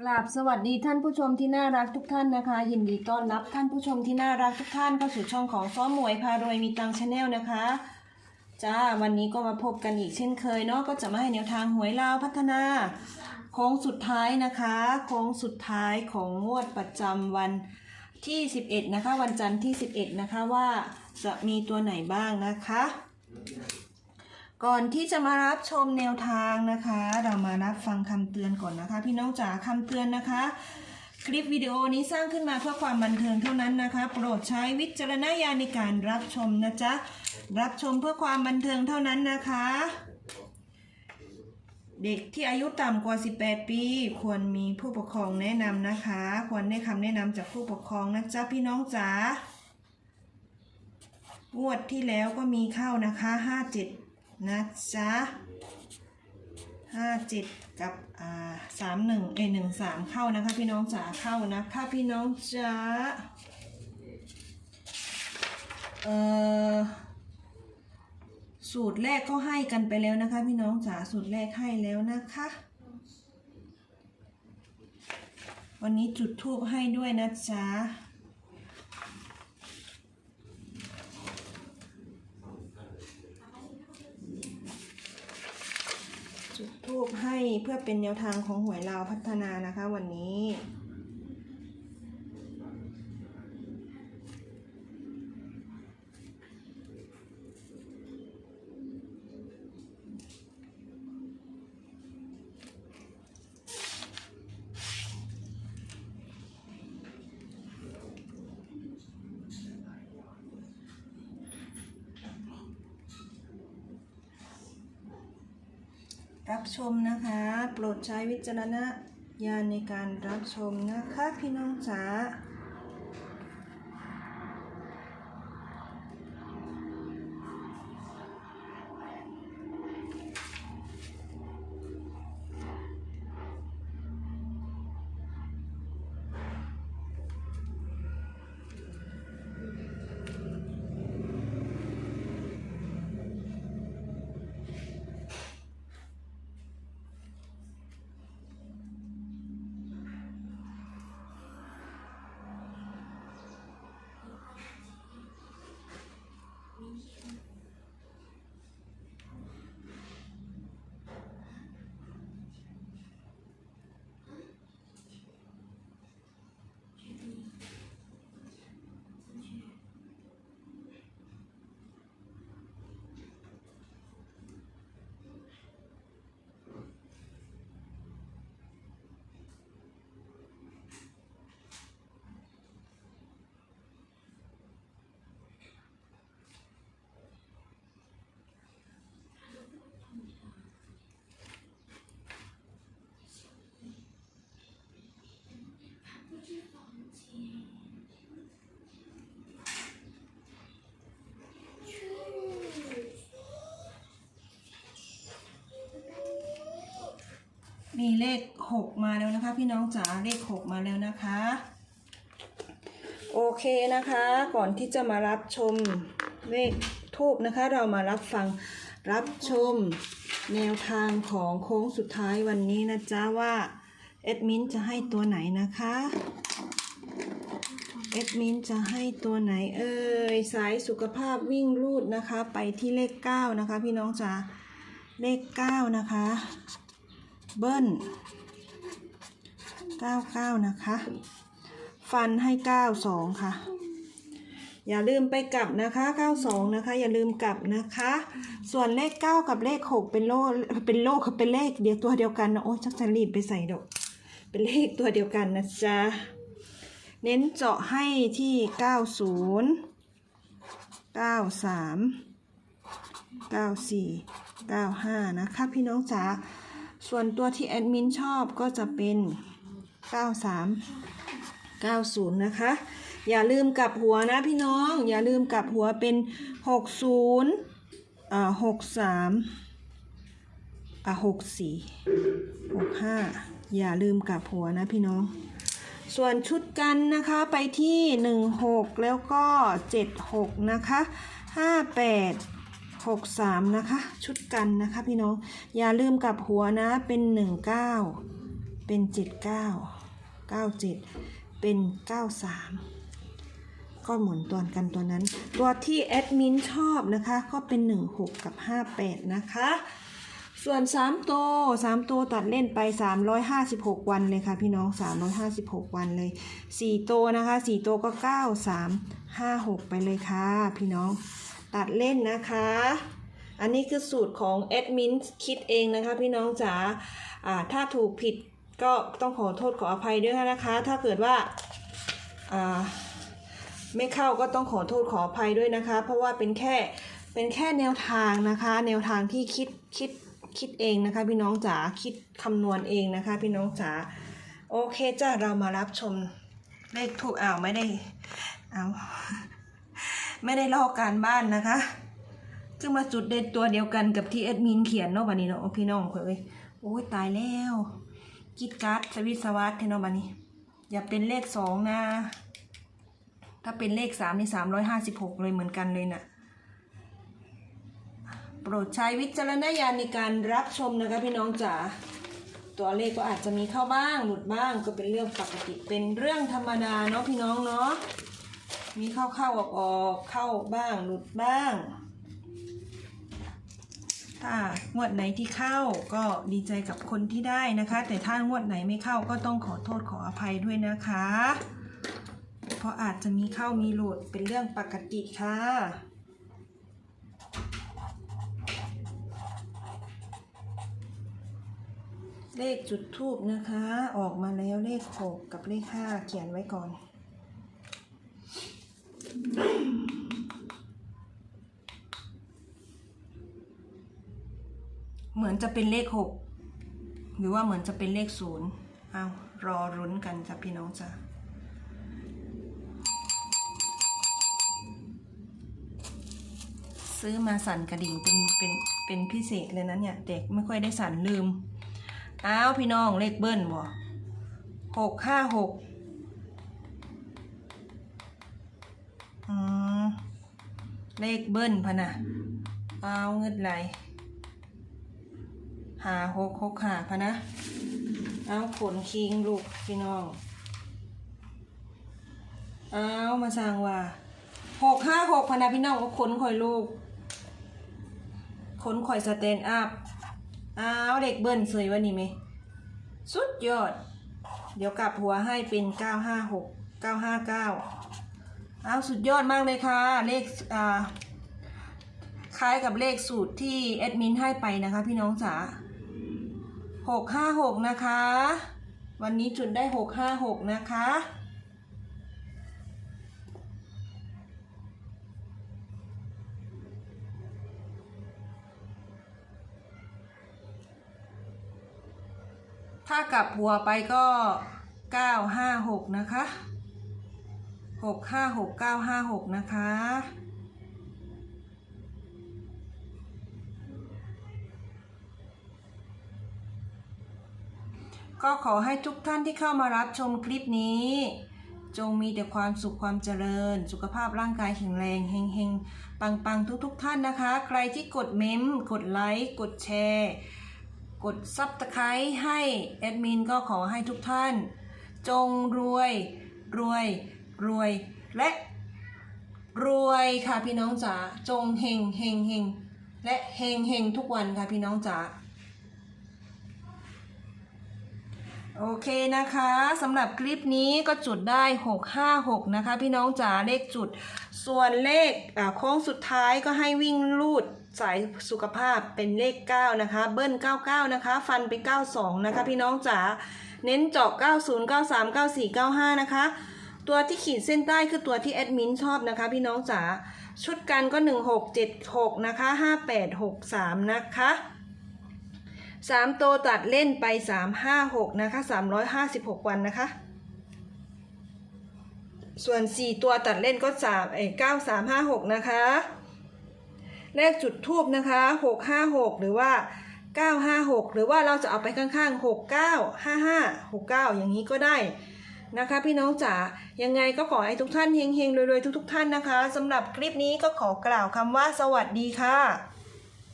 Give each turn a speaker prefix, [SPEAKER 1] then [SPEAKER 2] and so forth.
[SPEAKER 1] กราบสวัสดีท่านผู้ชมที่น่ารักทุกท่านนะคะ ยินดีต้อนรับท่านผู้ชมที่น่ารักทุกท่านเข้าสู่ช่องของซ้อมหมวยพารวยมีตังชาแนลนะคะจ้าวันนี้ก็มาพบกันอีกเช่นเคยเนาะก็จะมาให้แนวทางหวยลาวพัฒนาโค้งสุดท้ายนะคะโค้งสุดท้ายของงวดประจำวันที่ 11 นะคะ วันจันทร์ที่ 11 นะคะว่าจะมีตัวไหนบ้างนะคะ ก่อนที่จะมารับชมแนวทางนะคะ เรามารับฟังคำเตือนก่อนนะคะ พี่น้องจ๋าคำเตือนนะคะ คลิปวิดีโอนี้สร้างขึ้นมาเพื่อความบันเทิงเท่านั้นนะคะ โปรดใช้วิจารณญาณในการรับชมนะจ๊ะรับชมเพื่อความบันเทิงเท่านั้นนะคะ เด็กที่อายุต่ำกว่า 18 ปี ควรมีผู้ปกครองแนะนำนะคะ ควรได้คำแนะนำจากผู้ปกครองนะจ๊ะพี่น้องจ๋างวดที่แล้วก็มีเข้านะคะ 57 นะจ๊ะ57กับอ่า31เอ้ย13เข้านะคะ พี่น้องจ๋าเข้านะคะพี่น้องจ๋าเอ่อสูตรแรกก็ให้กันไปแล้วนะคะ พี่น้องจ๋าสูตรแรกให้แล้วนะคะ วันนี้จุดทูบให้ด้วยนะจ๊ะ จุดทูบให้ เพื่อเป็นแนวทางของหวยลาวพัฒนานะคะวันนี้ รับชมนะคะ โปรดใช้วิจารณญาณในการรับชมนะคะ พี่น้องจ๋า มีเลขหกมาแล้วนะคะ พี่น้องจ๋าเลขหกมาแล้วนะคะ โอเคนะคะ ก่อนที่จะมารับชมเลขทูบนะคะ เรามารับฟังรับชมแนวทางของโค้งสุดท้ายวันนี้นะจ๊ะว่าเอดมินจะให้ตัวไหนนะคะเอดมินจะให้ตัวไหนเอ่ยสายสุขภาพวิ่งรูดนะคะ ไปที่เลข 9 นะคะ พี่น้องจ๋าเลข 9 นะคะ เบิ้ล99นะคะ ฟันให้92ค่ะ อย่าลืมไปกลับนะคะ92นะคะ อย่าลืมกลับนะคะ ส่วนเลข9กับเลข6เป็นโลเป็นโลกับเป็นเลขเดียวตัวเดียวกันนะโอ้ชักจะรีบไปใส่ดอก เป็นเลขตัวเดียวกันนะจ๊ะ เน้นเจาะให้ที่90 93 94 95นะคะ พี่น้องจ๋า ส่วนตัวที่แอดมินชอบก็จะเป็น 93 90 นะคะ อย่าลืมกลับหัวนะพี่น้อง อย่าลืมกลับหัวเป็น 60อ่า63อ่า64 65 อย่าลืมกลับหัวนะพี่น้อง ส่วนชุดกันนะคะไปที่ 16 แล้วก็ 76 นะคะ 58 63 นะคะ ชุดกันนะคะพี่น้อง อย่าลืมกับหัวนะ เป็น 19 เป็นเจ็ดเก้าเก้าเจ็ดเป็นเก้าสามก็หมุนตัวกันตัวนั้น ตัวที่แอดมินชอบนะคะ ก็เป็น 16 กับ 58 นะคะ ส่วน3ตัว3ตัวตัดเล่นไป 356 วันเลยค่ะพี่น้อง 356 วันเลย 4 ตัวนะคะ 4 ตัวก็ 9 3 5 6 ไปเลยค่ะพี่น้อง ตัดเล่นนะคะ อันนี้คือสูตรของแอดมินคิดเองนะคะ พี่น้องจ๋าอ่าถ้าถูกผิดก็ต้องขอโทษขออภัยด้วยนะคะ ถ้าเกิดว่าอ่าไม่เข้าก็ต้องขอโทษขออภัยด้วยนะคะ เพราะว่าเป็นแค่เป็นแค่แนวทางนะคะ แนวทางที่คิดคิดคิดเองนะคะ พี่น้องจ๋าคิดคำนวณเองนะคะ พี่น้องจ๋าโอเคจ้าเรามารับชมเลขถูกอ้าวไม่ได้เอา ไม่ได้ลอกการบ้านนะคะคือมาจุดเด็ดตัวเดียวกันกับที่แอดมินเขียนเนาะบันนี้เนาะพี่น้องเอ้ยโอ้ยตายแล้วกิดการ์ดสวิตสวัสดเนาะบันนี้ อย่าเป็นเลขสองนะ ถ้าเป็นเลขสามในสามร้อยห้าสิบหกเลยเหมือนกันเลยนะ่ะโปรดใช้วิจารณญาณในการรับชมนะคะพี่น้องจ๋าตัวเลขก็อาจจะมีเข้าบ้างหลุดบ้างก็เป็นเรื่องปกติเป็นเรื่องธรรมดาเนาะพี่น้องเนาะ มีเข้าเข้าออกออกเข้าบ้างหลุดบ้าง ถ้างวดไหนที่เข้าก็ดีใจกับคนที่ได้นะคะ แต่ถ้างวดไหนไม่เข้าก็ต้องขอโทษขออภัยด้วยนะคะ เพราะอาจจะมีเข้ามีหลุดเป็นเรื่องปกติค่ะเลขจุดทูบนะคะ ออกมาแล้วเลขหกกับเลขห้าเขียนไว้ก่อน มือนจะเป็นเลขหกหรือว่าเหมือนจะเป็นเลขศูนย์เอารอรุ้นกันจ้ะพี่น้องจ้ะซื้อมาสั่นกระดิ่งเป็นเป็นเป็นพิเศษเลยนะเนี่ย เด็กไม่ค่อยได้สั่นลืม อ้าวพี่น้องเลขเบิ้ลบ่หกห้าหกอืมเลขเบิ้ลพะนะอ้าวเงิดไหล หาหกหกหาพะนะ เอาขนคิงลูกพี่น้อง เอามาสั่งว่าหกห้าหกพะนะพี่น้องก็ขนคอยลูก ขนข่อยสเตนอัพเอาเด็กเบิ้ลสวยวันนี้ไหม สุดยอด เดี๋ยวกลับหัวให้เป็น956 959อ้าวสุดยอดมากเลยค่ะ เลขอ่าคล้ายกับเลขสูตรที่แอดมินให้ไปนะคะพี่น้องจ๋า 656 นะคะ วันนี้จุดได้ 656 นะคะถ้ากลับหัวไปก็ 956 นะคะ 656 956 นะคะ ก็ขอให้ทุกท่านที่เข้ามารับชมคลิปนี้ จงมีแต่ความสุขความเจริญ สุขภาพร่างกายแข็งแรงเฮงเฮงปังปังทุกทุกๆ ท่านนะคะ ใครที่กดเมมกดไลค์ กดแชร์ กดซับสไครต์ให้แอดมินก็ขอให้ทุกท่าน จงรวย รวย รวย และรวยค่ะพี่น้องจ๋าจงเฮงเฮงเฮงและเฮงเฮงทุกวันค่ะพี่น้องจ๋า โอเคนะคะสำหรับคลิปนี้ก็จุดได้ 656 นะคะ พี่น้องจ๋าเลขจุด ส่วนเลขโค้งสุดท้ายก็ให้วิ่งลูดสายสุขภาพเป็นเลข 9 นะคะ เบิ้ล 99 นะคะ ฟันไป 92 นะคะ พี่น้องจ๋าเน้นเจาะ90 93 94 95 นะคะ ตัวที่ขีดเส้นใต้คือตัวที่แอดมินชอบนะคะ พี่น้องจ๋าชุดกันก็ 1676 นะคะ 5863 นะคะ สามตัวตัดเล่นไปสามห้าหกนะคะสามร้อยห้าสิบหกวันนะคะ ส่วนสี่ตัวตัดเล่นก็สามเอ้ก้าสามห้าหกนะคะ เลขจุดทูบนะคะหกห้าหกหรือว่าเก้าห้าหกหรือว่าเราจะเอาไปข้างๆหกเก้าห้าห้าหกเก้าอย่างนี้ก็ได้นะคะพี่น้องจ๋ายังไงก็ขอให้ทุกท่านเฮงๆรวยๆทุกๆ ท่านนะคะสำหรับคลิปนี้ก็ขอกล่าวคำว่าสวัสดีค่ะ